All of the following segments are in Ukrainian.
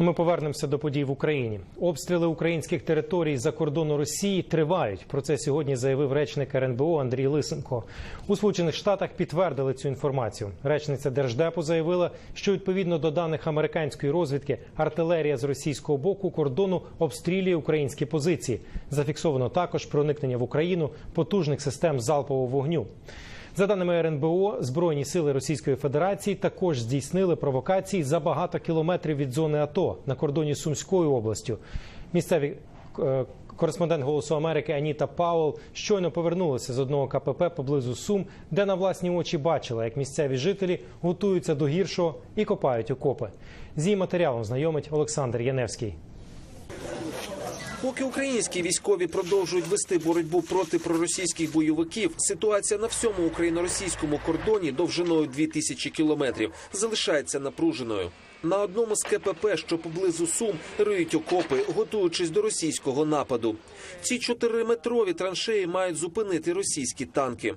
Ми повернемося до подій в Україні. Обстріли українських територій за кордону Росії тривають. Про це сьогодні заявив речник РНБО Андрій Лисенко. У Сполучених Штатах підтвердили цю інформацію. Речниця Держдепу заявила, що відповідно до даних американської розвідки артилерія з російського боку кордону обстрілює українські позиції. Зафіксовано також проникнення в Україну потужних систем залпового вогню. За даними РНБО, збройні сили Російської Федерації також здійснили провокації за багато кілометрів від зони АТО на кордоні Сумською областю. Місцеві е, кореспондент Голосу Америки Аніта Пауел щойно повернулася з одного КПП поблизу Сум, де на власні очі бачила, як місцеві жителі готуються до гіршого і копають окопи. З її матеріалом знайомить Олександр Яневський. Поки українські військові продовжують вести боротьбу проти проросійських бойовиків, ситуація на всьому україно-російському кордоні довжиною 2000 кілометрів залишається напруженою. На одному з КПП, що поблизу Сум, риють окопи, готуючись до російського нападу. Ці чотириметрові траншеї мають зупинити російські танки.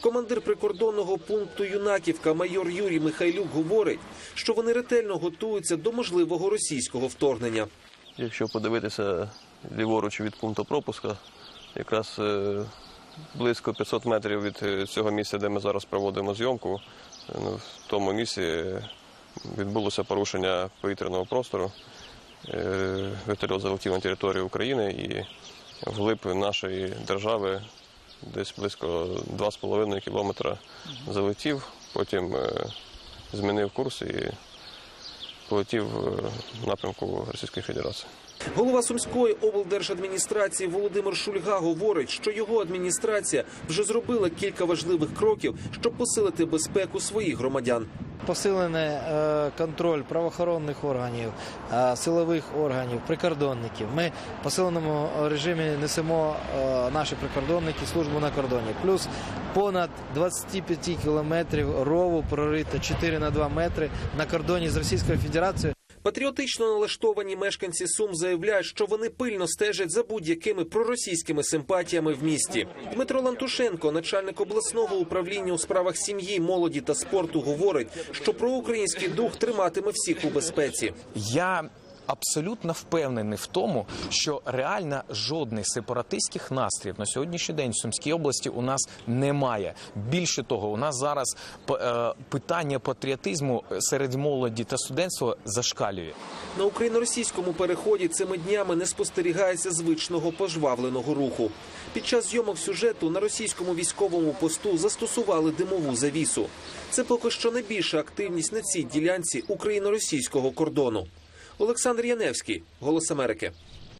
Командир прикордонного пункту Юнаківка майор Юрій Михайлюк говорить, що вони ретельно готуються до можливого російського вторгнення. Якщо подивитися ліворуч від пункту пропуска, якраз е, близько 500 метрів від е, цього місця, де ми зараз проводимо зйомку, ну, в тому місці е, відбулося порушення повітряного простору. Вертольот залетів на територію України і вглиб нашої держави десь близько 2,5 кілометра залетів, потім змінив курс і полетів в напрямку Російської Федерації. Голова Сумської облдержадміністрації Володимир Шульга говорить, що його адміністрація вже зробила кілька важливих кроків, щоб посилити безпеку своїх громадян. Посилений е, контроль правоохоронних органів, е, силових органів, прикордонників. Ми в посиленому режимі несемо е, наші прикордонники службу на кордоні. Плюс понад 25 кілометрів рову прорито 4 на 2 метри на кордоні з Російською Федерацією. Патріотично налаштовані мешканці Сум заявляють, що вони пильно стежать за будь-якими проросійськими симпатіями в місті. Дмитро Лантушенко, начальник обласного управління у справах сім'ї, молоді та спорту, говорить, що проукраїнський дух триматиме всіх у безпеці. Я абсолютно впевнений в тому, що реально жодних сепаратистських настроїв на сьогоднішній день в Сумській області у нас немає. Більше того, у нас зараз е, питання патріотизму серед молоді та студентства зашкалює. На україно-російському переході цими днями не спостерігається звичного пожвавленого руху. Під час зйомок сюжету на російському військовому посту застосували димову завісу. Це поки що найбільша активність на цій ділянці україно-російського кордону. Олександр Яневський, Голос Америки.